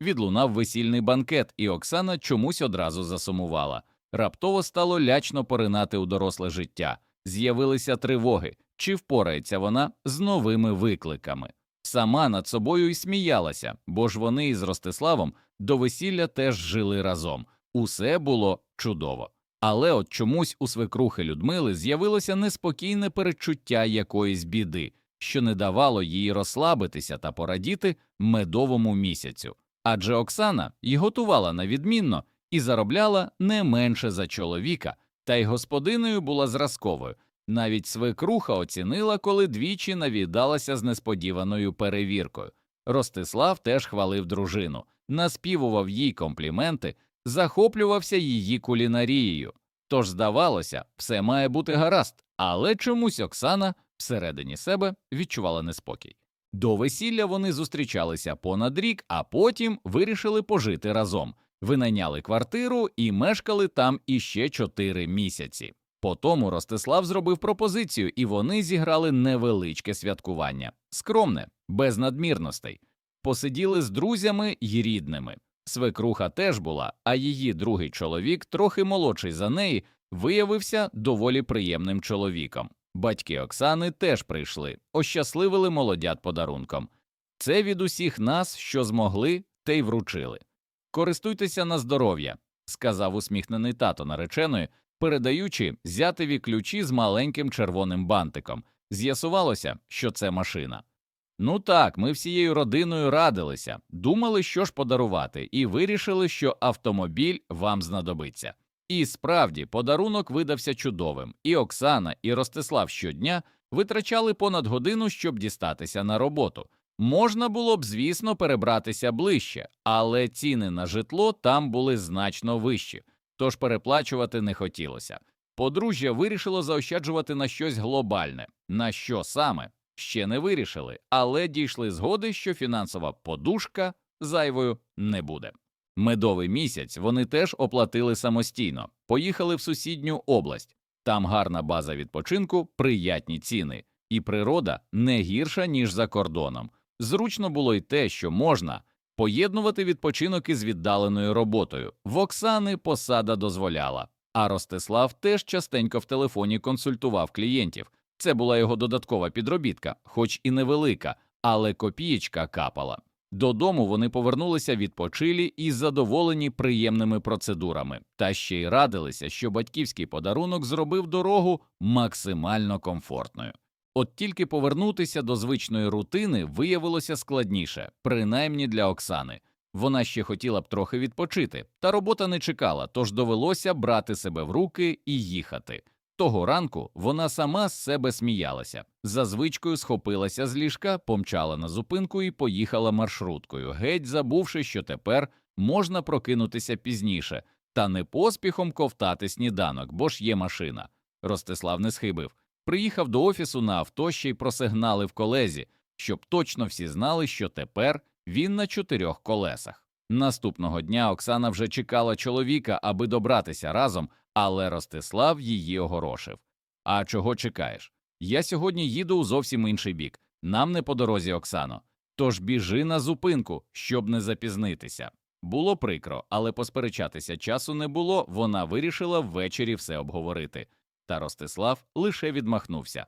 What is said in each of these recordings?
Відлунав весільний банкет, і Оксана чомусь одразу засумувала. Раптово стало лячно поринати у доросле життя. З'явилися тривоги, чи впорається вона з новими викликами. Сама над собою й сміялася, бо ж вони із Ростиславом до весілля теж жили разом. Усе було чудово. Але от чомусь у свекрухи Людмили з'явилося неспокійне передчуття якоїсь біди, що не давало їй розслабитися та порадіти медовому місяцю. Адже Оксана й готувала на відмінно і заробляла не менше за чоловіка, та й господиною була зразковою. Навіть свекруха оцінила, коли двічі навідалася з несподіваною перевіркою. Ростислав теж хвалив дружину, наспівував їй компліменти, захоплювався її кулінарією. Тож, здавалося, все має бути гаразд, але чомусь Оксана всередині себе відчувала неспокій. До весілля вони зустрічалися понад рік, а потім вирішили пожити разом, винайняли квартиру і мешкали там іще чотири місяці. Потому Ростислав зробив пропозицію, і вони зіграли невеличке святкування, скромне, без надмірностей. Посиділи з друзями й рідними. Свекруха теж була, а її другий чоловік, трохи молодший за неї, виявився доволі приємним чоловіком. Батьки Оксани теж прийшли, ощасливили молодят подарунком. Це від усіх нас, що змогли, те й вручили. Користуйтеся на здоров'я, сказав усміхнений тато нареченої, передаючи зятеві ключі з маленьким червоним бантиком. З'ясувалося, що це машина. Ну так, ми всією родиною радилися, думали, що ж подарувати, і вирішили, що автомобіль вам знадобиться. І справді подарунок видався чудовим, і Оксана, і Ростислав щодня витрачали понад годину, щоб дістатися на роботу. Можна було б, звісно, перебратися ближче, але ціни на житло там були значно вищі, тож переплачувати не хотілося. Подружжя вирішило заощаджувати на щось глобальне. На що саме? Ще не вирішили, але дійшли згоди, що фінансова подушка зайвою не буде. Медовий місяць вони теж оплатили самостійно, поїхали в сусідню область. Там гарна база відпочинку, приятні ціни, і природа не гірша, ніж за кордоном. Зручно було й те, що можна поєднувати відпочинок із віддаленою роботою. В Оксани посада дозволяла, а Ростислав теж частенько в телефоні консультував клієнтів. Це була його додаткова підробітка, хоч і невелика, але копієчка капала. Додому вони повернулися відпочилі і задоволені приємними процедурами, та ще й радилися, що батьківський подарунок зробив дорогу максимально комфортною. От тільки повернутися до звичної рутини виявилося складніше, принаймні для Оксани. Вона ще хотіла б трохи відпочити, та робота не чекала, тож довелося брати себе в руки і їхати. Того ранку вона сама з себе сміялася, за звичкою схопилася з ліжка, помчала на зупинку і поїхала маршруткою, геть забувши, що тепер можна прокинутися пізніше, та не поспіхом ковтати сніданок, бо ж є машина. Ростислав не схибив. Приїхав до офісу на авто ще й просигналив колезі, щоб точно всі знали, що тепер він на чотирьох колесах. Наступного дня Оксана вже чекала чоловіка, аби добратися разом, але Ростислав її огорошив. А чого чекаєш? Я сьогодні їду у зовсім інший бік. Нам не по дорозі, Оксано. Тож біжи на зупинку, щоб не запізнитися. Було прикро, але посперечатися часу не було. Вона вирішила ввечері все обговорити. Та Ростислав лише відмахнувся.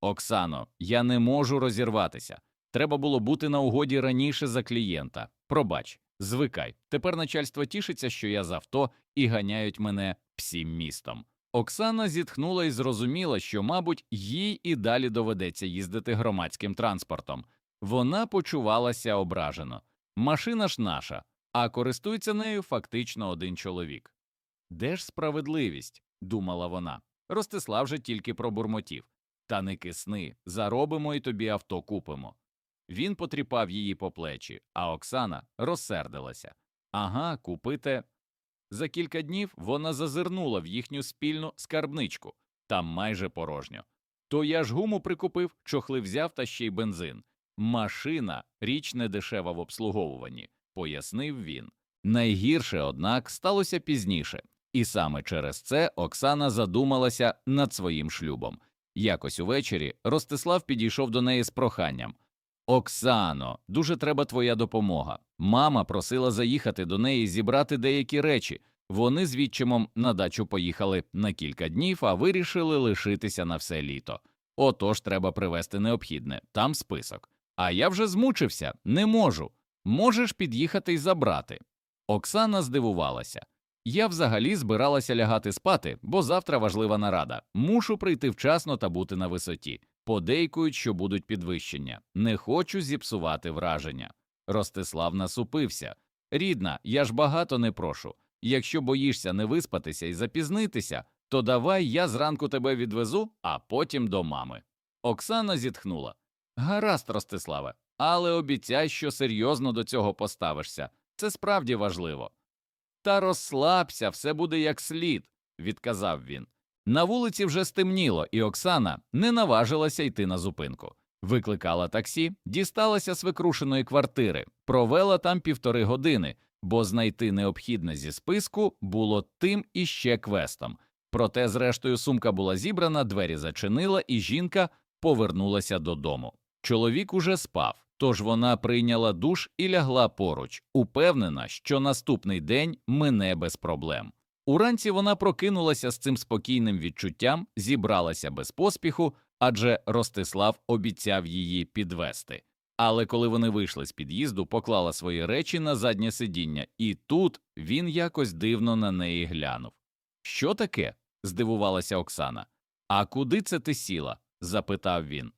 Оксано, я не можу розірватися. Треба було бути на угоді раніше за клієнта. Пробач, звикай. Тепер начальство тішиться, що я з авто і ганяють мене всім містом. Оксана зітхнула і зрозуміла, що, мабуть, їй і далі доведеться їздити громадським транспортом. Вона почувалася ображено. Машина ж наша, а користується нею фактично один чоловік. Де ж справедливість? думала вона. Ростислав же тільки пробурмотів. Та не кисни, заробимо і тобі авто купимо. Він потріпав її по плечі, а Оксана розсердилася. Ага, купите. За кілька днів вона зазирнула в їхню спільну скарбничку, там майже порожньо. То я ж гуму прикупив, чохли взяв та ще й бензин. Машина річ не дешева в обслуговуванні, пояснив він. Найгірше, однак, сталося пізніше, і саме через це Оксана задумалася над своїм шлюбом. Якось увечері Ростислав підійшов до неї з проханням Оксано, дуже треба твоя допомога. Мама просила заїхати до неї зібрати деякі речі. Вони з відчимом на дачу поїхали на кілька днів, а вирішили лишитися на все літо. Отож, треба привезти необхідне, там список. А я вже змучився, не можу. Можеш під'їхати і забрати. Оксана здивувалася. Я взагалі збиралася лягати спати, бо завтра важлива нарада. Мушу прийти вчасно та бути на висоті. Подейкують, що будуть підвищення. Не хочу зіпсувати враження. Ростислав насупився. Рідна, я ж багато не прошу. Якщо боїшся не виспатися і запізнитися, то давай я зранку тебе відвезу, а потім до мами. Оксана зітхнула. Гаразд, Ростиславе, але обіцяй, що серйозно до цього поставишся. Це справді важливо. Та розслабся, все буде як слід, відказав він. На вулиці вже стемніло, і Оксана не наважилася йти на зупинку. Викликала таксі, дісталася свекрушеної квартири, провела там півтори години, бо знайти необхідне зі списку було тим іще квестом. Проте, зрештою, сумка була зібрана, двері зачинила, і жінка повернулася додому. Чоловік уже спав, тож вона прийняла душ і лягла поруч, упевнена, що наступний день мине без проблем. Уранці вона прокинулася з цим спокійним відчуттям, зібралася без поспіху, адже Ростислав обіцяв її підвести. Але коли вони вийшли з під'їзду, поклала свої речі на заднє сидіння, і тут він якось дивно на неї глянув. Що таке? здивувалася Оксана. А куди це ти сіла? запитав він.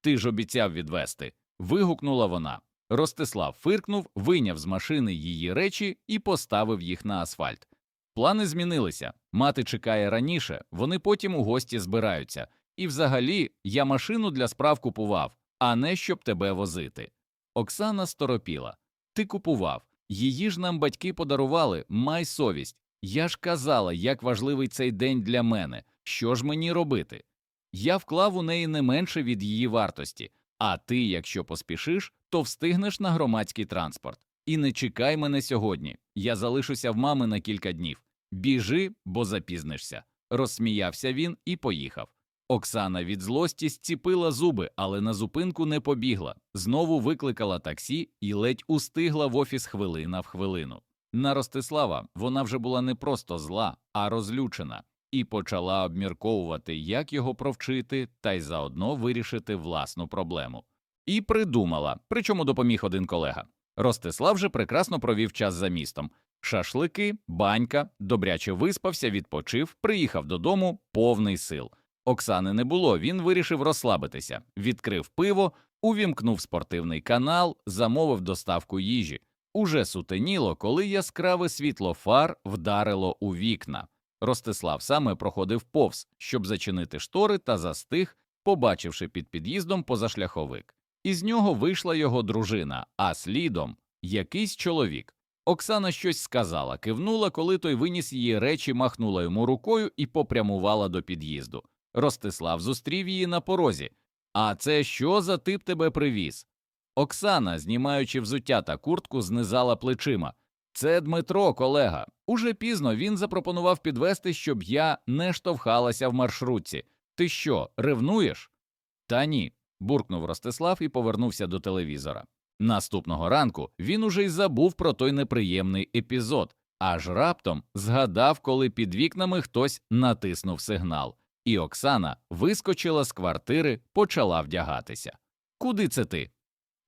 Ти ж обіцяв відвести. вигукнула вона. Ростислав фиркнув, вийняв з машини її речі і поставив їх на асфальт. Плани змінилися. Мати чекає раніше, вони потім у гості збираються. І взагалі я машину для справ купував, а не щоб тебе возити. Оксана сторопіла. Ти купував. Її ж нам батьки подарували, май совість. Я ж казала, як важливий цей день для мене. Що ж мені робити? Я вклав у неї не менше від її вартості, а ти, якщо поспішиш, то встигнеш на громадський транспорт. І не чекай мене сьогодні. Я залишуся в мами на кілька днів. Біжи, бо запізнишся. Розсміявся він і поїхав. Оксана від злості зціпила зуби, але на зупинку не побігла. Знову викликала таксі і ледь устигла в офіс хвилина в хвилину. На Ростислава вона вже була не просто зла, а розлючена, і почала обмірковувати, як його провчити, та й заодно вирішити власну проблему. І придумала, причому допоміг один колега. Ростислав же прекрасно провів час за містом. Шашлики, банька, добряче виспався, відпочив, приїхав додому повний сил. Оксани не було, він вирішив розслабитися, відкрив пиво, увімкнув спортивний канал, замовив доставку їжі. Уже сутеніло, коли яскраве світло фар вдарило у вікна. Ростислав саме проходив повз, щоб зачинити штори та застиг, побачивши під під'їздом позашляховик. Із нього вийшла його дружина, а слідом якийсь чоловік. Оксана щось сказала, кивнула, коли той виніс її речі, махнула йому рукою і попрямувала до під'їзду. Ростислав зустрів її на порозі. А це що за тип тебе привіз? Оксана, знімаючи взуття та куртку, знизала плечима. Це Дмитро, колега. Уже пізно він запропонував підвести, щоб я не штовхалася в маршрутці. Ти що, ревнуєш? Та ні, буркнув Ростислав і повернувся до телевізора. Наступного ранку він уже й забув про той неприємний епізод, аж раптом згадав, коли під вікнами хтось натиснув сигнал, і Оксана вискочила з квартири, почала вдягатися. Куди це ти?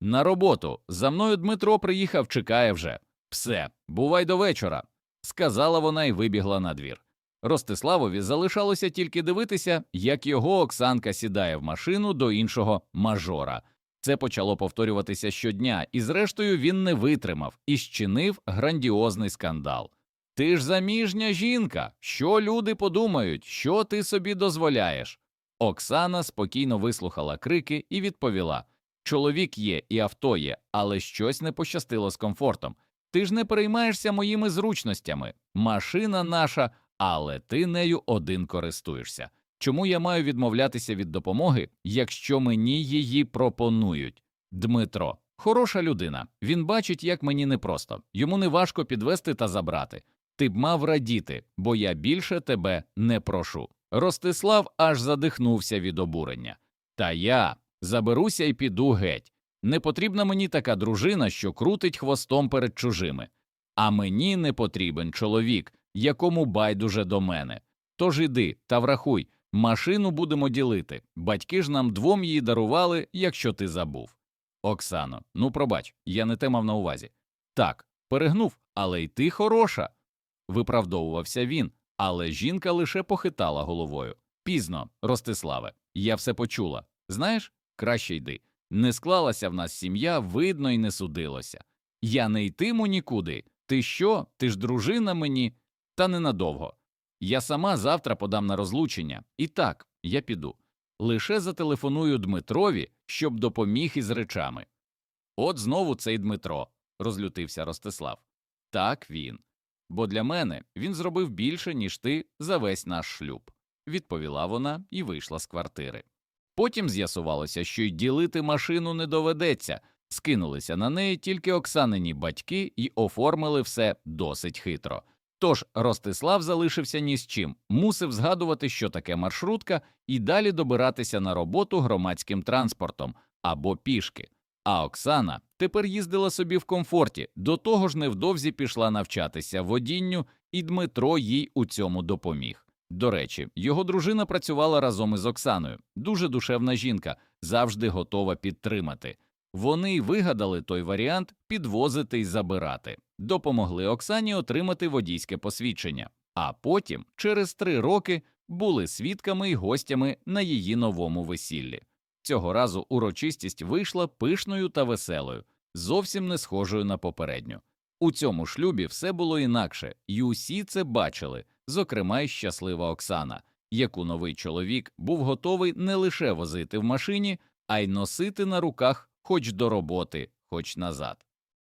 На роботу. За мною Дмитро приїхав, чекає вже. Все, бувай до вечора, сказала вона і вибігла на двір. Ростиславові залишалося тільки дивитися, як його Оксанка сідає в машину до іншого мажора. Це почало повторюватися щодня, і зрештою він не витримав і щинив грандіозний скандал. Ти ж заміжня жінка. Що люди подумають, що ти собі дозволяєш? Оксана спокійно вислухала крики і відповіла Чоловік є і авто є, але щось не пощастило з комфортом. Ти ж не переймаєшся моїми зручностями. Машина наша, але ти нею один користуєшся. Чому я маю відмовлятися від допомоги, якщо мені її пропонують? Дмитро, хороша людина. Він бачить, як мені непросто. Йому не важко підвести та забрати. Ти б мав радіти, бо я більше тебе не прошу. Ростислав аж задихнувся від обурення. Та я заберуся і піду геть. Не потрібна мені така дружина, що крутить хвостом перед чужими. А мені не потрібен чоловік, якому байдуже до мене. Тож іди та врахуй, машину будемо ділити. Батьки ж нам двом її дарували, якщо ти забув. Оксано, ну пробач, я не те мав на увазі. Так, перегнув, але й ти хороша. Виправдовувався він, але жінка лише похитала головою. Пізно, Ростиславе, я все почула. Знаєш, краще йди. Не склалася в нас сім'я, видно, й не судилося. Я не йтиму нікуди. Ти що? Ти ж дружина мені? Та ненадовго. Я сама завтра подам на розлучення. І так, я піду. Лише зателефоную Дмитрові, щоб допоміг із речами. От знову цей Дмитро, розлютився Ростислав. Так він. Бо для мене він зробив більше, ніж ти за весь наш шлюб, відповіла вона і вийшла з квартири. Потім з'ясувалося, що й ділити машину не доведеться, скинулися на неї тільки Оксанині батьки і оформили все досить хитро. Тож Ростислав залишився ні з чим, мусив згадувати, що таке маршрутка, і далі добиратися на роботу громадським транспортом або пішки. А Оксана тепер їздила собі в комфорті, до того ж невдовзі пішла навчатися водінню, і Дмитро їй у цьому допоміг. До речі, його дружина працювала разом із Оксаною, дуже душевна жінка, завжди готова підтримати. Вони вигадали той варіант підвозити й забирати, допомогли Оксані отримати водійське посвідчення, а потім, через три роки, були свідками й гостями на її новому весіллі. Цього разу урочистість вийшла пишною та веселою, зовсім не схожою на попередню. У цьому шлюбі все було інакше, і усі це бачили, зокрема й щаслива Оксана, яку новий чоловік був готовий не лише возити в машині, а й носити на руках хоч до роботи, хоч назад.